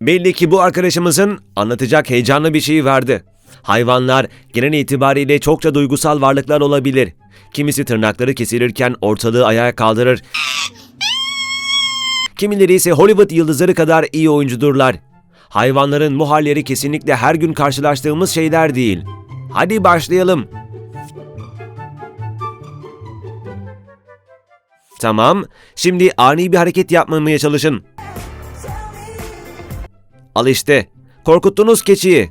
Belli ki bu arkadaşımızın anlatacak heyecanlı bir şeyi vardı. Hayvanlar genel itibariyle çokça duygusal varlıklar olabilir. Kimisi tırnakları kesilirken ortalığı ayağa kaldırır. Kimileri ise Hollywood yıldızları kadar iyi oyuncudurlar. Hayvanların bu halleri kesinlikle her gün karşılaştığımız şeyler değil. Hadi başlayalım. Tamam, şimdi ani bir hareket yapmamaya çalışın. Al işte, korkuttunuz keçiyi.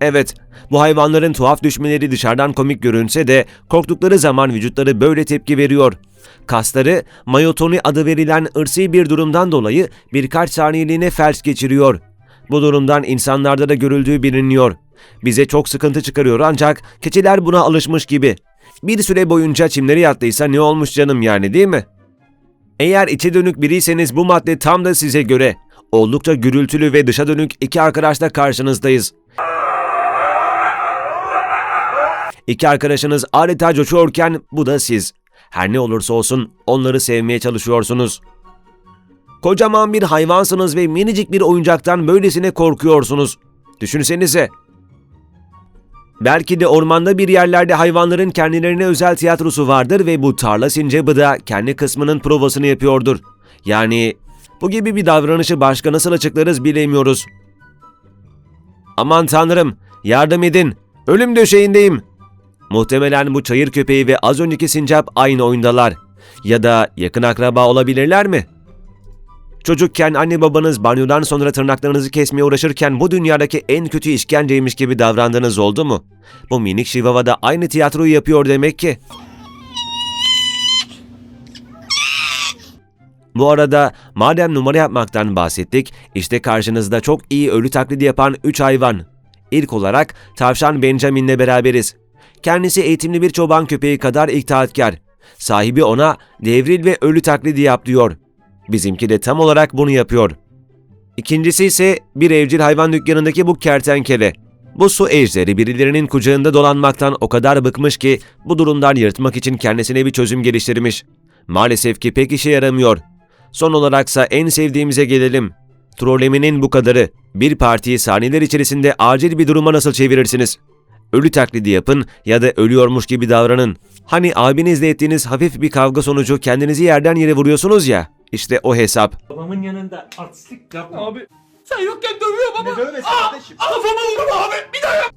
Evet, bu hayvanların tuhaf düşmeleri dışarıdan komik görünse de korktukları zaman vücutları böyle tepki veriyor. Kasları mayotoni adı verilen ırsi bir durumdan dolayı birkaç saniyeliğine felç geçiriyor. Bu durumdan insanlarda da görüldüğü biliniyor. Bize çok sıkıntı çıkarıyor ancak keçiler buna alışmış gibi. Bir süre boyunca çimleri yattıysa ne olmuş canım yani değil mi? Eğer içe dönük biriyseniz bu madde tam da size göre. Oldukça gürültülü ve dışa dönük iki arkadaşla karşınızdayız. İki arkadaşınız adeta coşuyorken bu da siz. Her ne olursa olsun onları sevmeye çalışıyorsunuz. Kocaman bir hayvansınız ve minicik bir oyuncaktan böylesine korkuyorsunuz. Düşünsenize. Belki de ormanda bir yerlerde hayvanların kendilerine özel tiyatrosu vardır ve bu tarla sincabı da kendi kısmının provasını yapıyordur. Yani bu gibi bir davranışı başka nasıl açıklarız bilemiyoruz. Aman tanrım, yardım edin. Ölüm döşeğindeyim. Muhtemelen bu çayır köpeği ve az önceki sincap aynı oyundalar. Ya da yakın akraba olabilirler mi? Çocukken anne babanız banyodan sonra tırnaklarınızı kesmeye uğraşırken bu dünyadaki en kötü işkenceymiş gibi davrandığınız oldu mu? Bu minik şivava da aynı tiyatroyu yapıyor demek ki. Bu arada madem numara yapmaktan bahsettik, işte karşınızda çok iyi ölü taklidi yapan 3 hayvan. İlk olarak tavşan Benjamin'le beraberiz. Kendisi eğitimli bir çoban köpeği kadar iktaatkar. Sahibi ona devril ve ölü taklidi yap diyor. Bizimki de tam olarak bunu yapıyor. İkincisi ise bir evcil hayvan dükkanındaki bu kertenkele. Bu su ejderi birilerinin kucağında dolanmaktan o kadar bıkmış ki bu durumdan yırtmak için kendisine bir çözüm geliştirmiş. Maalesef ki pek işe yaramıyor. Son olaraksa en sevdiğimize gelelim. Trolleminin bu kadarı. Bir partiyi saniyeler içerisinde acil bir duruma nasıl çevirirsiniz? Ölü taklidi yapın ya da ölüyormuş gibi davranın. Hani abinizle ettiğiniz hafif bir kavga sonucu kendinizi yerden yere vuruyorsunuz ya. İşte o hesap. Babamın yanında artistlik yapma. Abi Sen yokken dövüyor baba. ne dövmesi kardeşim? Kafama vurma abi. Bir daha yap.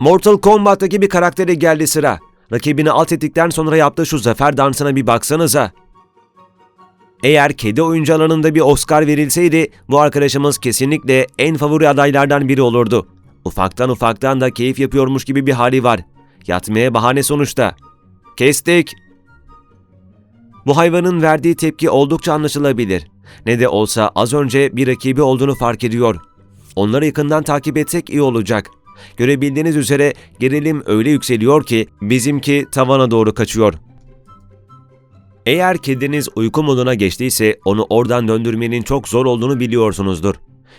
Mortal Kombat'taki bir karaktere geldi sıra. Rakibini alt ettikten sonra yaptığı şu zafer dansına bir baksanıza. Eğer kedi oyuncu alanında bir Oscar verilseydi bu arkadaşımız kesinlikle en favori adaylardan biri olurdu. Ufaktan ufaktan da keyif yapıyormuş gibi bir hali var. Yatmaya bahane sonuçta. Kestik. Bu hayvanın verdiği tepki oldukça anlaşılabilir. Ne de olsa az önce bir rakibi olduğunu fark ediyor. Onları yakından takip etsek iyi olacak. Görebildiğiniz üzere gerilim öyle yükseliyor ki bizimki tavana doğru kaçıyor. Eğer kediniz uyku moduna geçtiyse onu oradan döndürmenin çok zor olduğunu biliyorsunuzdur.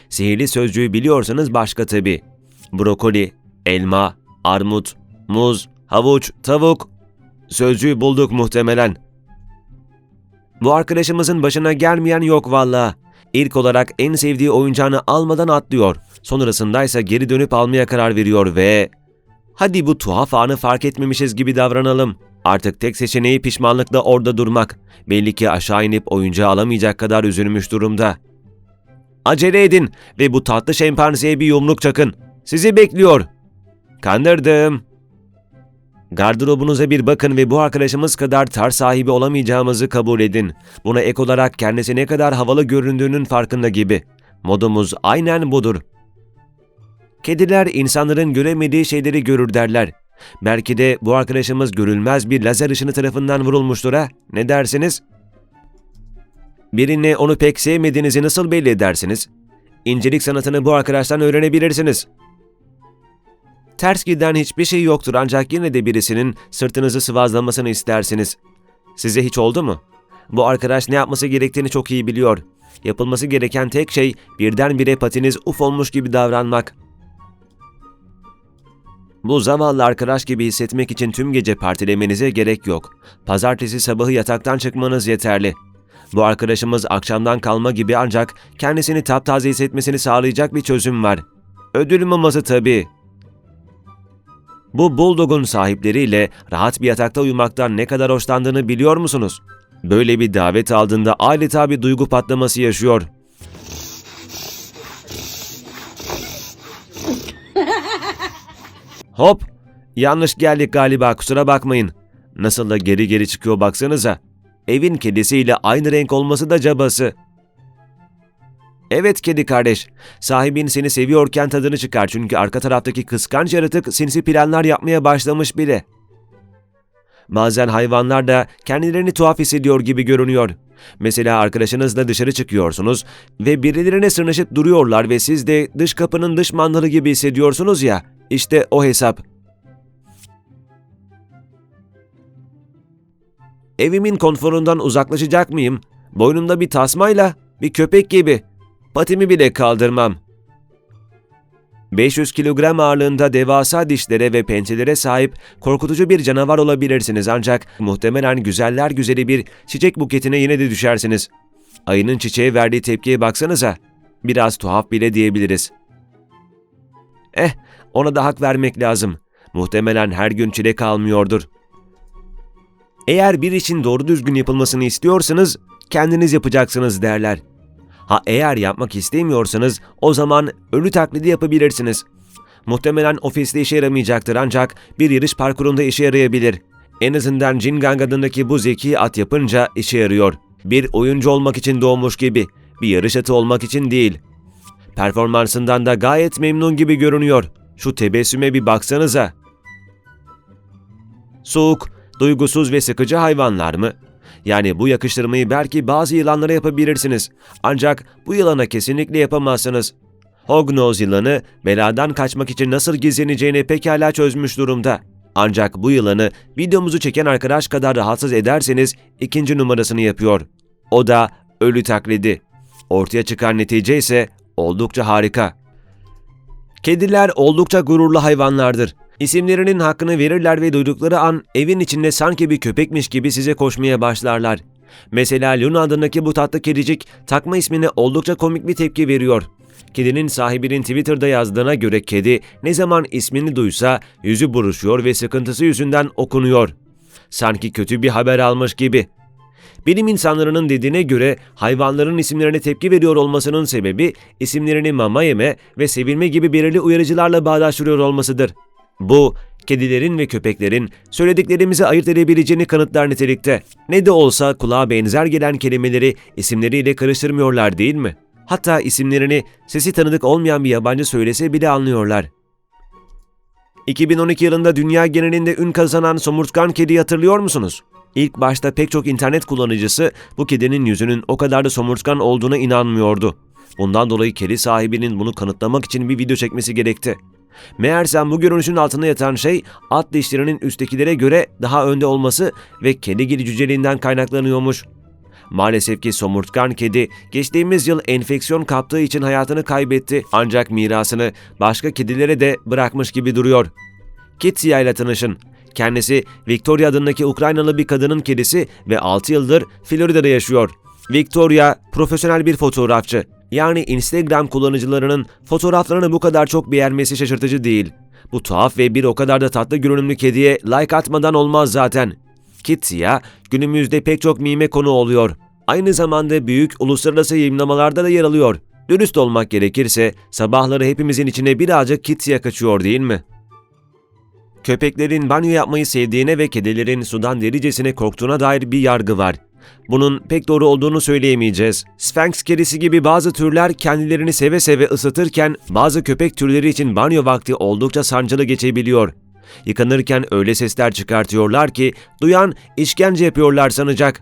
Sihirli sözcüğü biliyorsanız başka tabi. Brokoli, elma, armut, muz, havuç, tavuk. Sözcüğü bulduk muhtemelen. Bu arkadaşımızın başına gelmeyen yok valla. İlk olarak en sevdiği oyuncağını almadan atlıyor. Sonrasındaysa geri dönüp almaya karar veriyor ve... Hadi bu tuhaf anı fark etmemişiz gibi davranalım. Artık tek seçeneği pişmanlıkla orada durmak. Belli ki aşağı inip oyuncağı alamayacak kadar üzülmüş durumda. Acele edin ve bu tatlı şempanzeye bir yumruk çakın. Sizi bekliyor. Kandırdım. Gardırobunuza bir bakın ve bu arkadaşımız kadar tar sahibi olamayacağımızı kabul edin. Buna ek olarak kendisi ne kadar havalı göründüğünün farkında gibi. Modumuz aynen budur. Kediler insanların göremediği şeyleri görür derler. Belki de bu arkadaşımız görülmez bir lazer ışını tarafından vurulmuştur ha? Ne dersiniz? Birine onu pek sevmediğinizi nasıl belli edersiniz? İncelik sanatını bu arkadaştan öğrenebilirsiniz. Ters giden hiçbir şey yoktur ancak yine de birisinin sırtınızı sıvazlamasını istersiniz. Size hiç oldu mu? Bu arkadaş ne yapması gerektiğini çok iyi biliyor. Yapılması gereken tek şey birdenbire patiniz uf olmuş gibi davranmak. Bu zavallı arkadaş gibi hissetmek için tüm gece partilemenize gerek yok. Pazartesi sabahı yataktan çıkmanız yeterli. Bu arkadaşımız akşamdan kalma gibi ancak kendisini taptaze hissetmesini sağlayacak bir çözüm var. Ödül maması tabii. Bu Bulldog'un sahipleriyle rahat bir yatakta uyumaktan ne kadar hoşlandığını biliyor musunuz? Böyle bir davet aldığında adeta bir duygu patlaması yaşıyor. Hop! Yanlış geldik galiba kusura bakmayın. Nasıl da geri geri çıkıyor baksanıza. Evin kedisiyle aynı renk olması da cabası. Evet kedi kardeş. Sahibin seni seviyorken tadını çıkar çünkü arka taraftaki kıskanç yaratık sinsi planlar yapmaya başlamış bile. Bazen hayvanlar da kendilerini tuhaf hissediyor gibi görünüyor. Mesela arkadaşınızla dışarı çıkıyorsunuz ve birilerine sırnaşıp duruyorlar ve siz de dış kapının dış mandalı gibi hissediyorsunuz ya. İşte o hesap. Evimin konforundan uzaklaşacak mıyım? Boynumda bir tasmayla, bir köpek gibi. Patimi bile kaldırmam. 500 kilogram ağırlığında devasa dişlere ve pençelere sahip korkutucu bir canavar olabilirsiniz ancak muhtemelen güzeller güzeli bir çiçek buketine yine de düşersiniz. Ayının çiçeğe verdiği tepkiye baksanıza. Biraz tuhaf bile diyebiliriz. Eh, ona da hak vermek lazım. Muhtemelen her gün çilek almıyordur. Eğer bir işin doğru düzgün yapılmasını istiyorsanız kendiniz yapacaksınız derler. Ha eğer yapmak istemiyorsanız o zaman ölü taklidi yapabilirsiniz. Muhtemelen ofiste işe yaramayacaktır ancak bir yarış parkurunda işe yarayabilir. En azından Jingang adındaki bu zeki at yapınca işe yarıyor. Bir oyuncu olmak için doğmuş gibi, bir yarış atı olmak için değil. Performansından da gayet memnun gibi görünüyor. Şu tebessüme bir baksanıza. Soğuk, duygusuz ve sıkıcı hayvanlar mı? Yani bu yakıştırmayı belki bazı yılanlara yapabilirsiniz. Ancak bu yılana kesinlikle yapamazsınız. Hognose yılanı beladan kaçmak için nasıl gizleneceğini pekala çözmüş durumda. Ancak bu yılanı videomuzu çeken arkadaş kadar rahatsız ederseniz ikinci numarasını yapıyor. O da ölü taklidi. Ortaya çıkan netice ise oldukça harika. Kediler oldukça gururlu hayvanlardır. İsimlerinin hakkını verirler ve duydukları an evin içinde sanki bir köpekmiş gibi size koşmaya başlarlar. Mesela Luna adındaki bu tatlı kedicik takma ismine oldukça komik bir tepki veriyor. Kedinin sahibinin Twitter'da yazdığına göre kedi ne zaman ismini duysa yüzü buruşuyor ve sıkıntısı yüzünden okunuyor. Sanki kötü bir haber almış gibi. Bilim insanlarının dediğine göre hayvanların isimlerine tepki veriyor olmasının sebebi isimlerini mama yeme ve sevilme gibi belirli uyarıcılarla bağdaştırıyor olmasıdır. Bu, kedilerin ve köpeklerin söylediklerimizi ayırt edebileceğini kanıtlar nitelikte. Ne de olsa kulağa benzer gelen kelimeleri isimleriyle karıştırmıyorlar değil mi? Hatta isimlerini sesi tanıdık olmayan bir yabancı söylese bile anlıyorlar. 2012 yılında dünya genelinde ün kazanan somurtkan kedi hatırlıyor musunuz? İlk başta pek çok internet kullanıcısı bu kedinin yüzünün o kadar da somurtkan olduğuna inanmıyordu. Bundan dolayı kedi sahibinin bunu kanıtlamak için bir video çekmesi gerekti. Meğersem bu görünüşün altında yatan şey at dişlerinin üsttekilere göre daha önde olması ve kedi gibi cüceliğinden kaynaklanıyormuş. Maalesef ki somurtkan kedi geçtiğimiz yıl enfeksiyon kaptığı için hayatını kaybetti ancak mirasını başka kedilere de bırakmış gibi duruyor. Kitsia ile tanışın. Kendisi Victoria adındaki Ukraynalı bir kadının kedisi ve 6 yıldır Florida'da yaşıyor. Victoria profesyonel bir fotoğrafçı. Yani Instagram kullanıcılarının fotoğraflarını bu kadar çok beğenmesi şaşırtıcı değil. Bu tuhaf ve bir o kadar da tatlı görünümlü kediye like atmadan olmaz zaten. Kitsia günümüzde pek çok mime konu oluyor. Aynı zamanda büyük uluslararası yayınlamalarda da yer alıyor. Dürüst olmak gerekirse sabahları hepimizin içine birazcık Kitsia kaçıyor değil mi? Köpeklerin banyo yapmayı sevdiğine ve kedilerin sudan delicesine korktuğuna dair bir yargı var. Bunun pek doğru olduğunu söyleyemeyeceğiz. Sphinx kedisi gibi bazı türler kendilerini seve seve ısıtırken bazı köpek türleri için banyo vakti oldukça sancılı geçebiliyor. Yıkanırken öyle sesler çıkartıyorlar ki duyan işkence yapıyorlar sanacak.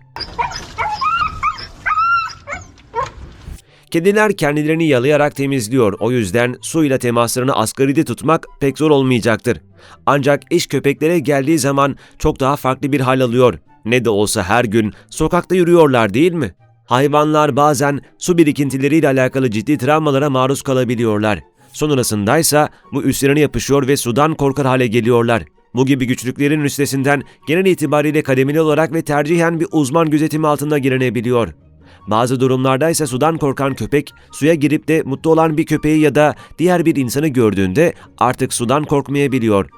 Kediler kendilerini yalayarak temizliyor. O yüzden suyla temaslarını asgaride tutmak pek zor olmayacaktır. Ancak iş köpeklere geldiği zaman çok daha farklı bir hal alıyor. Ne de olsa her gün sokakta yürüyorlar değil mi? Hayvanlar bazen su birikintileriyle alakalı ciddi travmalara maruz kalabiliyorlar. Sonrasındaysa bu üstlerine yapışıyor ve sudan korkar hale geliyorlar. Bu gibi güçlüklerin üstesinden genel itibariyle kademeli olarak ve tercihen bir uzman gözetimi altında gelinebiliyor. Bazı durumlarda ise sudan korkan köpek suya girip de mutlu olan bir köpeği ya da diğer bir insanı gördüğünde artık sudan korkmayabiliyor.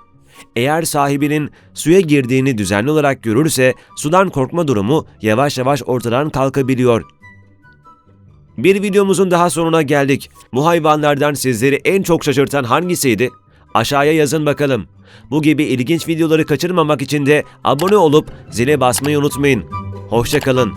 Eğer sahibinin suya girdiğini düzenli olarak görürse sudan korkma durumu yavaş yavaş ortadan kalkabiliyor. Bir videomuzun daha sonuna geldik. Bu hayvanlardan sizleri en çok şaşırtan hangisiydi? Aşağıya yazın bakalım. Bu gibi ilginç videoları kaçırmamak için de abone olup zile basmayı unutmayın. Hoşçakalın.